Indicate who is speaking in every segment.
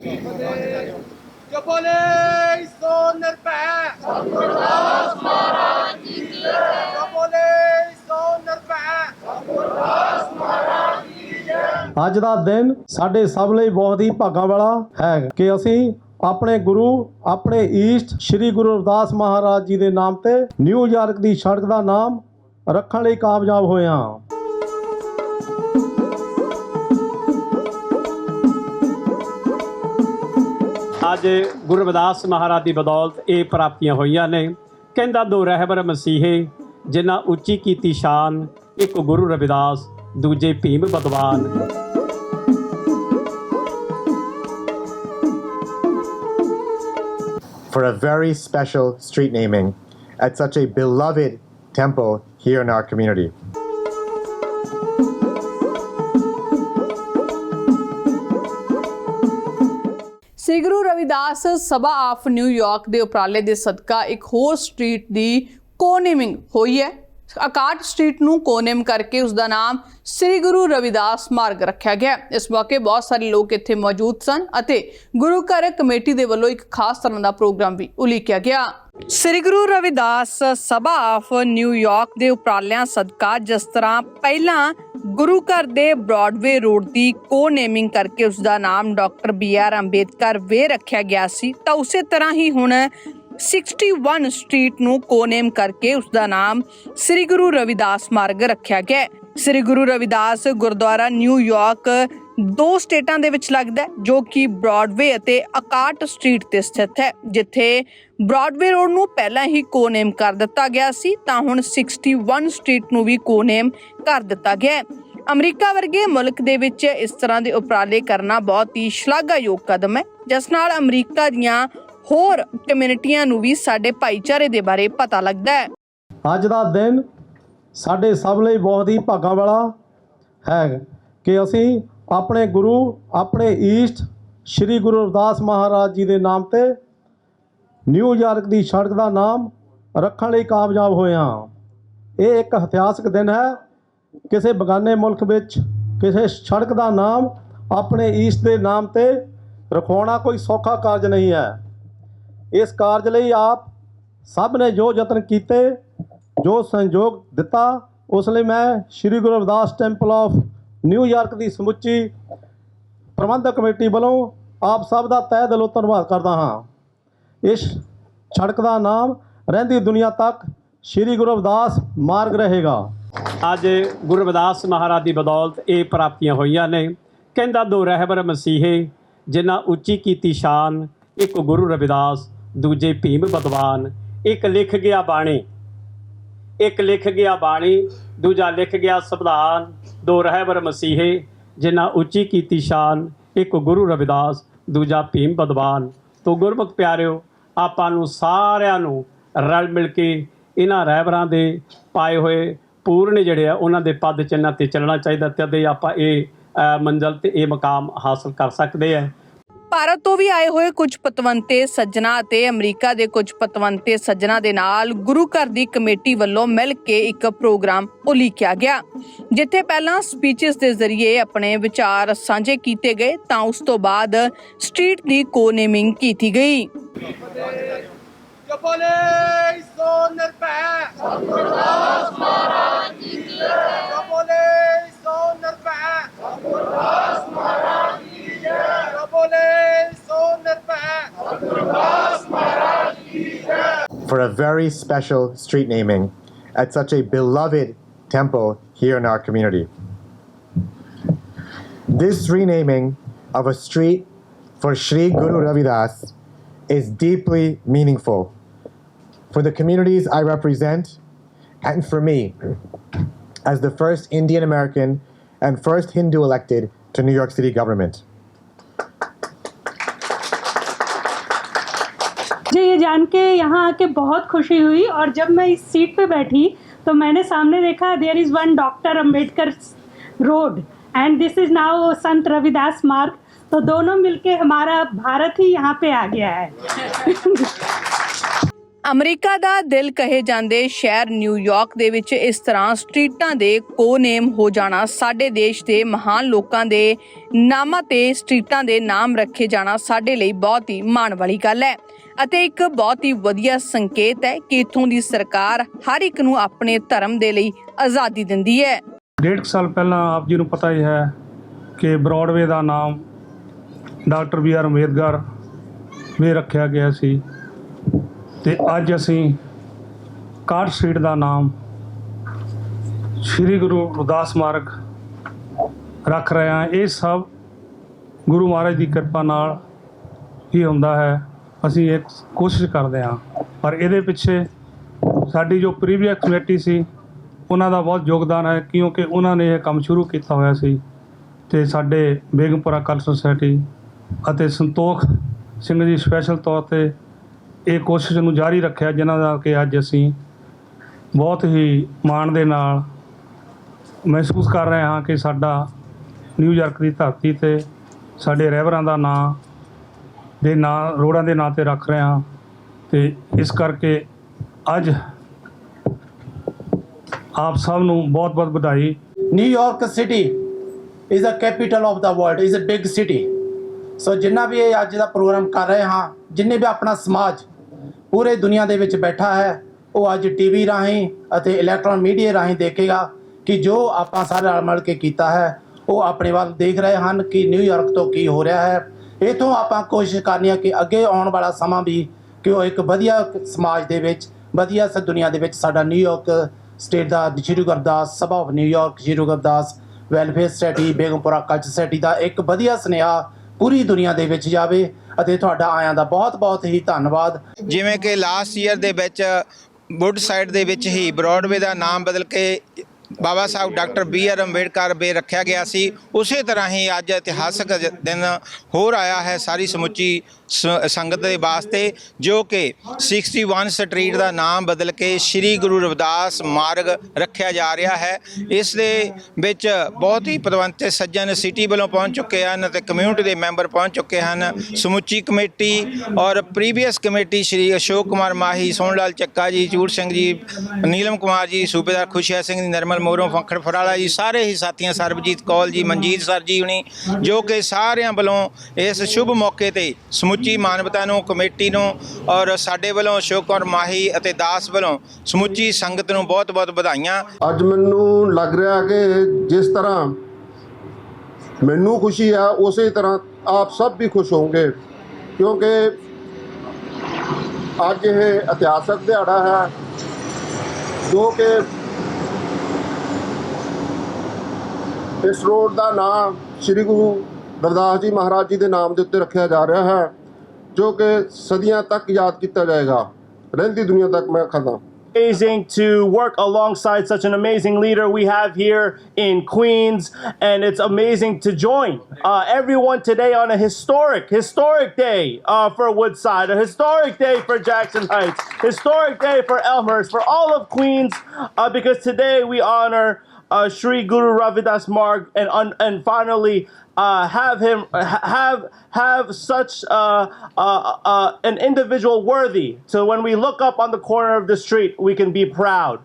Speaker 1: ਜੋ ਬੋਲੇ ਸੋ ਨਿਰਭੈ ਸਤਿਗੁਰਦਾਸ ਮਹਾਰਾਜ ਕੀ ਜੋ ਬੋਲੇ ਸੋ ਨਿਰਭੈ
Speaker 2: ਅੱਜ ਦਾ ਦਿਨ ਸਾਡੇ ਸਭ ਲਈ ਬਹੁਤ ਹੀ ਭਾਗਾਂ ਵਾਲਾ ਹੈ ਕਿ ਅਸੀਂ ਆਪਣੇ ਗੁਰੂ, ਆਪਣੇ ਈਸਟ ਸ੍ਰੀ ਗੁਰੂ ਰਵਿਦਾਸ ਮਹਾਰਾਜ ਜੀ ਦੇ ਨਾਮ ਤੇ ਨਿਊਯਾਰਕ ਦੀ ਸੜਕ ਦਾ ਨਾਮ ਰੱਖਣ ਲਈ ਕਾਮਯਾਬ ਹੋਏ ਹਾਂ।
Speaker 3: ਅੱਜ ਗੁਰੂ ਰਵਿਦਾਸ ਮਹਾਰਾਜ ਦੀ ਬਦੌਲਤ ਇਹ ਪ੍ਰਾਪਤੀਆਂ ਹੋਈਆਂ ਨੇ ਕਹਿੰਦਾ ਦੋ ਰਹਿਬਰ ਮਸੀਹੇ ਜਿਨ੍ਹਾਂ ਉੱਚੀ ਕੀਤੀ ਸ਼ਾਨ ਇੱਕ ਗੁਰੂ ਰਵਿਦਾਸ ਦੂਜੇ ਭੀਮ ਬਦਵਾਨ
Speaker 4: for a very special street naming at such a beloved temple here in our community.
Speaker 5: Shri Guru Ravidas Sabha of New York ਦੇ ਉਪਰਾਲੇ ਦੇ ਸਦਕਾ ਇੱਕ ਹੋਰ ਸਟਰੀਟ ਦੀ ਕੋਨੇਮਿੰਗ ਹੋਈ ਹੈ। ਅਕਾਟ ਸਟਰੀਟ ਨੂੰ ਕੋਨੇਮ ਕਰਕੇ ਉਸ ਦਾ ਨਾਮ ਸ੍ਰੀ ਗੁਰੂ ਰਵਿਦਾਸ ਮਾਰਗ ਰੱਖਿਆ ਗਿਆ ਇਸ ਮੌਕੇ ਬਹੁਤ ਸਾਰੇ ਲੋਕ ਇੱਥੇ ਮੌਜੂਦ ਸਨ ਅਤੇ ਗੁਰੂ ਘਰ ਕਮੇਟੀ ਦੇ ਵੱਲੋਂ ਇੱਕ ਖਾਸ ਤਰ੍ਹਾਂ ਦਾ ਪ੍ਰੋਗਰਾਮ ਵੀ ਉਲੀਕਿਆ ਗਿਆ। Shri Guru Ravidas Sabha of New York ਦੇ ਉਪਰਾਲਿਆਂ ਸਦਕਾ ਜਿਸ ਤਰ੍ਹਾਂ ਪਹਿਲਾਂ ਗੁਰੂ ਘਰ ਦੇ ਬ੍ਰੌਡਵੇ ਰੋਡ ਦੀ ਕੋ-ਨੇਮਿੰਗ ਕਰਕੇ ਉਸ ਦਾ ਨਾਮ doctor B R Ambedkar way ਰੱਖਿਆ ਗਿਆ ਸੀ, ਤਾਂ ਉਸੇ ਤਰ੍ਹਾਂ ਹੀ ਹੁਣ 61 ਸਟਰੀਟ ਨੂੰ ਕੋ-ਨੇਮ ਕਰਕੇ ਉਸ ਦਾ ਨਾਮ ਸ੍ਰੀ ਗੁਰੂ ਰਵਿਦਾਸ ਮਾਰਗ ਰੱਖਿਆ ਗਿਆ ਸ੍ਰੀ ਗੁਰੂ ਰਵਿਦਾਸ ਗੁਰਦੁਆਰਾ ਨਿਊਯਾਰਕ ਦੋ ਸਟੇਟਾਂ ਦੇ ਵਿੱਚ ਲੱਗਦਾ ਹੈ, ਜੋ ਕਿ ਬ੍ਰੌਡਵੇ ਅਤੇ ਅਕਾਟ ਸਟਰੀਟ ਤੇ ਸਥਿਤ ਹੈ, ਜਿੱਥੇ ਬ੍ਰੌਡਵੇ ਰੋਡ ਨੂੰ ਪਹਿਲਾਂ ਹੀ ਕੋ-ਨੇਮ ਕਰ ਦਿੱਤਾ ਗਿਆ ਸੀ, ਤਾਂ ਹੁਣ 61 ਸਟਰੀਟ ਨੂੰ ਵੀ ਕੋ-ਨੇਮ ਕਰ ਦਿੱਤਾ ਗਿਆ ਹੈ। ਅਮਰੀਕਾ ਵਰਗੇ ਮੁਲਕ ਦੇ ਵਿੱਚ ਇਸ ਤਰ੍ਹਾਂ ਦੇ ਉਪਰਾਲੇ ਕਰਨਾ ਬਹੁਤ ਹੀ ਸ਼ਲਾਘਾਯੋਗ ਕਦਮ ਹੈ, ਜਿਸ ਨਾਲ ਅਮਰੀਕਾ ਦੀਆਂ ਹੋਰ ਕਮਿਊਨਿਟੀਆਂ ਨੂੰ ਵੀ ਸਾਡੇ ਭਾਈਚਾਰੇ ਦੇ ਬਾਰੇ ਪਤਾ ਲੱਗਦਾ ਹੈ।
Speaker 2: ਅੱਜ ਦਾ ਦਿਨ ਸਾਡੇ ਸਭ ਲਈ ਬਹੁਤ ਹੀ ਭਾਗਾਂ ਵਾਲਾ ਹੈ ਕਿ ਅਸੀਂ ਆਪਣੇ ਗੁਰੂ, ਆਪਣੇ ਈਸਟ, ਸ੍ਰੀ ਗੁਰੂ ਰਵਿਦਾਸ ਮਹਾਰਾਜ ਜੀ ਦੇ ਨਾਮ ਤੇ ਨਿਊਯਾਰਕ ਦੀ ਸੜਕ ਦਾ ਨਾਮ ਰੱਖਣ ਲਈ ਕਾਮਯਾਬ ਹੋਏ ਹਾਂ। ਇਹ ਇੱਕ ਇਤਿਹਾਸਕ ਦਿਨ ਹੈ। ਕਿਸੇ ਬਗਾਨੇ ਮੁਲਕ ਵਿੱਚ ਕਿਸੇ ਸੜਕ ਦਾ ਨਾਮ ਆਪਣੇ ਈਸਟ ਦੇ ਨਾਮ ਤੇ ਰਖਵਾਉਣਾ ਕੋਈ ਸੌਖਾ ਕਾਰਜ ਨਹੀਂ ਹੈ। ਇਸ ਕਾਰਜ ਲਈ ਆਪ ਸਭ ਨੇ ਜੋ ਯਤਨ ਕੀਤੇ, ਜੋ ਸੰਯੋਗ ਦਿੱਤਾ, ਉਸ ਲਈ ਮੈਂ Shri Guru Ravidas temple of New York ਦੀ ਸਮੁੱਚੀ ਪ੍ਰਬੰਧਕ ਕਮੇਟੀ ਵੱਲੋਂ ਆਪ ਸਭ ਦਾ ਤਹਿ ਦਿਲੋਂ ਧੰਨਵਾਦ ਕਰਦਾ ਹਾਂ। ਇਸ ਸੜਕ ਦਾ ਨਾਮ ਰਹਿੰਦੀ ਦੁਨੀਆ ਤੱਕ ਸ੍ਰੀ ਗੁਰੂ ਰਵਿਦਾਸ ਮਾਰਗ ਰਹੇਗਾ।
Speaker 3: ਅੱਜ ਗੁਰੂ ਰਵਿਦਾਸ ਮਹਾਰਾਜ ਦੀ ਬਦੌਲਤ ਇਹ ਪ੍ਰਾਪਤੀਆਂ ਹੋਈਆਂ ਨੇ। ਕਹਿੰਦਾ ਦੋ ਰਹਿਬਰ ਮਸੀਹੇ, ਜਿਨ੍ਹਾਂ ਉੱਚੀ ਕੀਤੀ ਸ਼ਾਨ, ਇੱਕ ਗੁਰੂ ਰਵਿਦਾਸ, ਦੂਜੇ ਭੀਮ ਬਦਵਾਨ ਇੱਕ ਲਿਖ ਗਿਆ ਬਾਣੀ। ਇੱਕ ਲਿਖ ਗਿਆ ਬਾਣੀ ਦੂਜਾ ਲਿਖ ਗਿਆ ਸੰਵਿਧਾਨ ਦੋ ਰਹਿਬਰ ਮਸੀਹੇ ਜਿਨ੍ਹਾਂ ਉੱਚੀ ਕੀਤੀ ਸ਼ਾਨ ਇੱਕ ਗੁਰੂ ਰਵਿਦਾਸ ਦੂਜਾ ਭੀਮ ਬਦਵਾਨ ਤੋਂ ਗੁਰਮੁਖ ਪਿਆਰਿਓ ਆਪਾਂ ਨੂੰ ਸਾਰਿਆਂ ਨੂੰ ਰਲ ਮਿਲ ਕੇ ਇਹਨਾਂ ਰਹਿਬਰਾਂ ਦੇ ਪਾਏ ਹੋਏ ਪੂਰਨ ਜਿਹੜੇ ਆ ਉਹਨਾਂ ਦੇ ਪਦ ਚਿੰਨ੍ਹਾਂ ਤੇ ਚੱਲਣਾ ਚਾਹੀਦਾ ਤਦੇ ਆਪਾਂ ਇਹ ਅ, ਮੰਜ਼ਲ ਤੇ ਇਹ ਮਕਾਮ ਹਾਸਲ ਕਰ ਸਕਦੇ ਆ।
Speaker 5: ਭਾਰਤ ਤੋਂ ਵੀ ਆਏ ਹੋਏ ਕੁਝ ਪਤਵੰਤੇ ਸੱਜਣਾ ਅਤੇ ਅਮਰੀਕਾ ਦੇ ਕੁਝ ਪਤਵੰਤੇ ਸੱਜਣਾ ਦੇ ਨਾਲ ਗੁਰੂ ਘਰ ਦੀ ਕਮੇਟੀ ਵੱਲੋਂ ਮਿਲ ਕੇ ਇੱਕ ਪ੍ਰੋਗਰਾਮ ਉਲੀਕਿਆ ਗਿਆ, ਜਿੱਥੇ ਪਹਿਲਾਂ ਸਪੀਚਸ ਦੇ ਜ਼ਰੀਏ ਆਪਣੇ ਵਿਚਾਰ ਸਾਂਝੇ ਕੀਤੇ ਗਏ ਤਾਂ ਉਸ ਤੋਂ ਬਾਅਦ ਸਟਰੀਟ ਦੀ ਕੋ-ਨੇਮਿੰਗ ਕੀਤੀ ਗਈ।
Speaker 4: For a very special street naming at such a beloved temple here in our community. This renaming of a street for Sri Guru Ravidas is deeply meaningful for the communities I represent and for me as the first Indian American and first Hindu elected to New York City government.
Speaker 6: जान के यहाँ आके बहुत खुशी हुई और जब मैं इस सीट पे बैठी तो मैंने सामने देखा there is one doctor Ambedkar road and this is now Sant Ravidas Marg तो दोनों मिलके हमारा भारत ही यहाँ पे आ गया है।
Speaker 5: ਅਮਰੀਕਾ ਦਾ ਦਿਲ ਕਹੇ ਜਾਂਦੇ ਸ਼ਹਿਰ ਨਿਊਯਾਰਕ ਦੇ ਵਿੱਚ ਇਸ ਤਰ੍ਹਾਂ ਸਟਰੀਟਾਂ ਦੇ ਕੋਨੇਮ ਹੋ ਜਾਣਾ, ਸਾਡੇ ਦੇਸ਼ ਦੇ ਮਹਾਨ ਲੋਕਾਂ ਦੇ ਨਾਮਾਂ ਤੇ ਸਟਰੀਟਾਂ ਦੇ ਨਾਮ ਰੱਖੇ ਜਾਣਾ ਸਾਡੇ ਲਈ ਬਹੁਤ ਹੀ ਮਾਣ ਵਾਲੀ ਗੱਲ ਹੈ। ਅਤੇ ਇੱਕ ਬਹੁਤ ਹੀ ਵਧੀਆ ਸੰਕੇਤ ਹੈ ਕਿ ਇਥੋਂ ਦੀ ਸਰਕਾਰ ਹਰ ਇੱਕ ਨੂੰ ਆਪਣੇ ਧਰਮ ਦੇ ਲਈ ਆਜ਼ਾਦੀ ਦਿੰਦੀ ਹੈ।
Speaker 7: ਡੇਢ ਸਾਲ ਪਹਿਲਾਂ ਆਪ ਜੀ ਨੂੰ ਪਤਾ ਹੀ ਹੈ ਕਿ ਬ੍ਰੌਡਵੇ ਦਾ ਨਾਮ ਡਾਕਟਰ ਬੀ ਆਰ ਅੰਬੇਦਕਰ ਵੀ ਰੱਖਿਆ ਗਿਆ ਸੀ। ਤੇ ਅੱਜ ਅਸੀਂ ਕਾਰਟ ਸਟਰੀਟ ਦਾ ਨਾਮ ਸ੍ਰੀ ਗੁਰੂ ਰਵਿਦਾਸ ਮਾਰਗ ਰੱਖ ਰਹੇ ਹਾਂ। ਇਹ ਸਭ ਗੁਰੂ ਮਹਾਰਾਜ ਦੀ ਕਿਰਪਾ ਨਾਲ ਹੀ ਹੁੰਦਾ ਹੈ। ਅਸੀਂ ਇਹ ਕੋਸ਼ਿਸ਼ ਕਰਦੇ ਹਾਂ। ਪਰ ਇਹਦੇ ਪਿੱਛੇ ਸਾਡੀ ਜੋ ਪ੍ਰੀਵੀਅਸ ਕਮੇਟੀ ਸੀ, ਉਹਨਾਂ ਦਾ ਬਹੁਤ ਯੋਗਦਾਨ ਹੈ ਕਿਉਂਕਿ ਉਹਨਾਂ ਨੇ ਇਹ ਕੰਮ ਸ਼ੁਰੂ ਕੀਤਾ ਹੋਇਆ ਸੀ ਤੇ ਸਾਡੇ ਬੇਗਮਪੁਰਾ ਕਲ ਸੁਸਾਇਟੀ ਅਤੇ ਸੰਤੋਖ ਸਿੰਘ ਜੀ ਸਪੈਸ਼ਲ ਤੌਰ ਤੇ ਇਹ ਕੋਸ਼ਿਸ਼ ਨੂੰ ਜਾਰੀ ਰੱਖਿਆ, ਜਿਨ੍ਹਾਂ ਦਾ ਕਿ ਅੱਜ ਅਸੀਂ ਬਹੁਤ ਹੀ ਮਾਣ ਦੇ ਨਾਲ ਮਹਿਸੂਸ ਕਰ ਰਹੇ ਹਾਂ ਕਿ ਸਾਡਾ ਨਿਊਯਾਰਕ ਦੀ ਧਰਤੀ ਤੇ ਸਾਡੇ ਰਹਿਬਰਾਂ ਦਾ ਨਾਂ ਦੇ ਨਾਂ ਰੋਡਾਂ ਦੇ ਨਾਂ ਤੇ ਰੱਖ ਰਹੇ ਹਾਂ ਤੇ ਇਸ ਕਰਕੇ ਅੱਜ ਆਪ ਸਭ ਨੂੰ ਬਹੁਤ ਬਹੁਤ ਵਧਾਈ
Speaker 2: New city is a capital of the world is a a city. So ਜਿੰਨਾ ਵੀ ਇਹ ਅੱਜ ਦਾ ਪ੍ਰੋਗਰਾਮ ਕਰ ਰਹੇ ਹਾਂ, ਜਿੰਨੇ ਵੀ ਆਪਣਾ ਸਮਾਜ ਪੂਰੇ ਦੁਨੀਆ ਦੇ ਵਿੱਚ ਬੈਠਾ ਹੈ, ਉਹ ਅੱਜ ਟੀਵੀ ਰਾਹੀਂ ਅਤੇ ਇਲੈਕਟ੍ਰੋਨ ਮੀਡੀਆ ਰਾਹੀਂ ਦੇਖੇਗਾ ਕਿ ਜੋ ਆਪਾਂ ਸਾਰੇ ਰਲ ਮਿਲ ਕੇ ਕੀਤਾ ਹੈ, ਉਹ ਆਪਣੇ ਵੱਲ ਦੇਖ ਰਹੇ ਹਨ ਕਿ ਨਿਊਯਾਰਕ ਤੋਂ ਕੀ ਹੋ ਰਿਹਾ ਹੈ। ਇਥੋਂ ਆਪਾਂ ਕੋਸ਼ਿਸ਼ ਕਰਨੀ ਹੈ ਕਿ ਅੱਗੇ ਆਉਣ ਵਾਲਾ ਸਮਾਂ ਵੀ ਕਿ ਉਹ ਇੱਕ ਵਧੀਆ ਸਮਾਜ ਦੇ ਵਿੱਚ, ਵਧੀਆ ਸ ਦੁਨੀਆ ਦੇ ਵਿੱਚ ਸਾਡਾ New York state the Shri Gurdas Sabha of New York Shri Gurdas welfare society Begampura culture society ਦਾ ਇੱਕ ਵਧੀਆ ਸੁਨੇਹਾ ਪੂਰੀ ਦੁਨੀਆ ਦੇ ਵਿੱਚ ਜਾਵੇ ਅਤੇ ਤੁਹਾਡਾ ਆਇਆਂ ਦਾ ਬਹੁਤ ਬਹੁਤ ਹੀ ਧੰਨਵਾਦ।
Speaker 8: ਜਿਵੇਂ ਕਿ ਲਾਸਟ ਈਅਰ ਦੇ ਵਿੱਚ ਵੁੱਡ ਸਾਈਡ ਦੇ ਵਿੱਚ ਹੀ ਬ੍ਰੌਡਵੇ ਦਾ ਨਾਮ ਬਦਲ ਕੇ Baba Sahib doctor B R Ambedkar way ਰੱਖਿਆ ਗਿਆ ਸੀ, ਉਸੇ ਤਰ੍ਹਾਂ ਹੀ ਅੱਜ ਇਤਿਹਾਸਕ ਦਿਨ ਹੋਰ ਆਇਆ ਹੈ, ਸਾਰੀ ਸਮੁੱਚੀ ਸੰਗਤ ਦੇ ਵਾਸਤੇ ਜੋ ਕਿ 61 ਸਟਰੀਟ ਦਾ ਨਾਮ ਬਦਲ ਕੇ ਸ੍ਰੀ ਗੁਰੂ ਰਵਿਦਾਸ ਮਾਰਗ ਰੱਖਿਆ ਜਾ ਰਿਹਾ ਹੈ। ਇਸ ਦੇ ਵਿੱਚ ਬਹੁਤ ਹੀ ਪਦਵੰਤ ਸੱਜਣ ਸਿਟੀ ਵੱਲੋਂ ਪਹੁੰਚ ਚੁੱਕੇ ਹਨ ਤੇ ਕਮਿਊਨਿਟੀ ਦੇ ਮੈਂਬਰ ਪਹੁੰਚ ਚੁੱਕੇ ਹਨ। ਸਮੁੱਚੀ ਕਮੇਟੀ ਔਰ ਪ੍ਰੀਵੀਅਸ ਕਮੇਟੀ ਸ਼੍ਰੀ ਅਸ਼ੋਕ ਕੁਮਾਰ ਮਾਹੀ ਸੋਹਣ ਲਾਲ ਚੱਕਾ ਜੀ, ਚੂੜ ਸਿੰਘ ਜੀ, ਨੀਲਮ ਕੁਮਾਰ ਜੀ, ਸੂਬੇਦਾਰ ਖੁਸ਼ਿਆ ਸਿੰਘ ਜੀ, ਨਰਮਲ ਮੋਰੋਂ ਫੰਖੜ ਫਰਾਲਾ ਜੀ, ਸਾਰੇ ਹੀ ਸਾਥੀਆਂ ਸਰਬਜੀਤ ਕੌਲ ਜੀ, ਮਨਜੀਤ ਸਰ ਜੀ ਹੁਣੀ, ਜੋ ਕਿ ਸਾਰਿਆਂ ਵੱਲੋਂ ਇਸ ਸ਼ੁਭ ਮੌਕੇ ਤੇ ਸਮੁੱਚੀ ਮਾਨਵਤਾ ਨੂੰ, ਕਮੇਟੀ ਨੂੰ ਔਰ ਸਾਡੇ ਵੱਲੋਂ ਅਸ਼ੋਕ ਔਰ ਮਾਹੀ ਅਤੇ ਦਾਸ ਵੱਲੋਂ ਸਮੁੱਚੀ ਸੰਗਤ ਨੂੰ ਬਹੁਤ-ਬਹੁਤ ਵਧਾਈਆਂ।
Speaker 9: ਅੱਜ ਮੈਨੂੰ ਲੱਗ ਰਿਹਾ ਕਿ ਜਿਸ ਤਰ੍ਹਾਂ ਮੈਨੂੰ ਖੁਸ਼ੀ ਆ, ਉਸੇ ਤਰ੍ਹਾਂ ਆਪ ਸਭ ਵੀ ਖੁਸ਼ ਹੋਵੋਗੇ ਕਿਉਂਕਿ ਅੱਜ ਇਹ ਇਤਿਹਾਸਕ ਦਿਹਾੜਾ ਹੈ, ਜੋ ਕਿ ਇਸ ਰੋਡ ਦਾ ਨਾਮ ਸ੍ਰੀ ਗੁਰੂ ਰਵਿਦਾਸ ਜੀ ਮਹਾਰਾਜ ਜੀ ਦੇ ਨਾਮ ਦੇ ਉੱਤੇ ਰੱਖਿਆ ਜਾ ਰਿਹਾ ਹੈ। ਜੋ ਕਿ ਸਦੀਆਂ ਤੱਕ ਯਾਦ ਕੀਤਾ ਜਾਏਗਾ ਰਹਿੰਦੀ ਦੁਨੀਆ ਤੱਕ ਮੈਂ ਖਾਦਾ
Speaker 10: amazing to work alongside such an amazing leader we have here in Queens, and it's amazing to join uh, everyone today on a historic, historic day uh, for Woodside, a historic day for Jackson Heights, historic day for Elmhurst, for all of Queens, uh, because today we honor uh, Sri Guru Ravidas Marg and un- and finally uh, have him ha- have have such uh, uh, uh, an individual worthy. So when we look up on the corner of the street, we can be proud.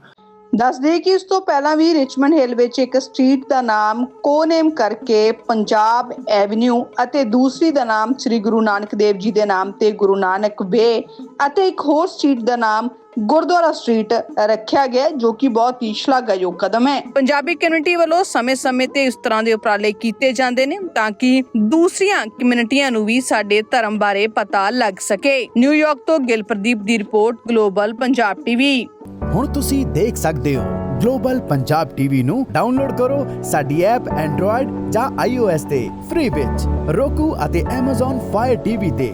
Speaker 5: ਦੱਸ ਦੇ ਕਿ ਇਸ ਤੋਂ ਪਹਿਲਾਂ ਵੀ Richmond ਹਿੱਲ ਵਿੱਚ ਇੱਕ street ਦਾ ਨਾਮ ਕੋਨੇਮ ਕਰਕੇ ਪੰਜਾਬ ਐਵਨਿਊ ਅਤੇ ਦੂਸਰੀ ਦਾ ਨਾਮ ਸ੍ਰੀ ਗੁਰੂ ਨਾਨਕ ਦੇਵ ਜੀ ਦੇ ਨਾਮ ਤੇ ਗੁਰੂ ਨਾਨਕ ਵੇ ਅਤੇ ਇੱਕ ਹੋਰ ਸਟਰੀਟ ਦਾ ਨਾਮ ਗੁਰਦੁਆਰਾ ਸਟਰੀਟ ਰੱਖਿਆ ਗਿਆ ਜੋ ਕਿ ਬਹੁਤ ਹੀ ਸ਼ਲਾਘਾਯੋਗ ਕਦਮ ਹੈ। ਪੰਜਾਬੀ ਕਮਿਊਨਿਟੀ ਵੱਲੋਂ ਸਮੇਂ-ਸਮੇਂ ਤੇ ਇਸ ਤਰ੍ਹਾਂ ਦੇ ਉਪਰਾਲੇ ਕੀਤੇ ਜਾਂਦੇ ਨੇ ਤਾਂ ਕਿ ਦੂਸਰੀਆਂ ਕਮਿਊਨਿਟੀਆਂ ਨੂੰ ਵੀ ਸਾਡੇ ਧਰਮ ਬਾਰੇ ਪਤਾ ਲੱਗ ਸਕੇ। ਨਿਊਯਾਰਕ ਤੋਂ ਗਿਲਪ੍ਰਦੀਪ ਦੀ ਰਿਪੋਰਟ ਗਲੋਬਲ ਪੰਜਾਬ ਟੀਵੀ
Speaker 11: ਹੁਣ ਤੁਸੀਂ ਦੇਖ ਸਕਦੇ ਹੋ ਗਲੋਬਲ ਪੰਜਾਬ ਟੀਵੀ ਨੂੰ ਡਾਊਨਲੋਡ ਕਰੋ ਸਾਡੀ ਐਪ ਐਂਡਰੋਇਡ ਜਾਂ iOS ਤੇ ਫ੍ਰੀ ਵਿੱਚ roku ਅਤੇ Amazon Fire TV ਤੇ।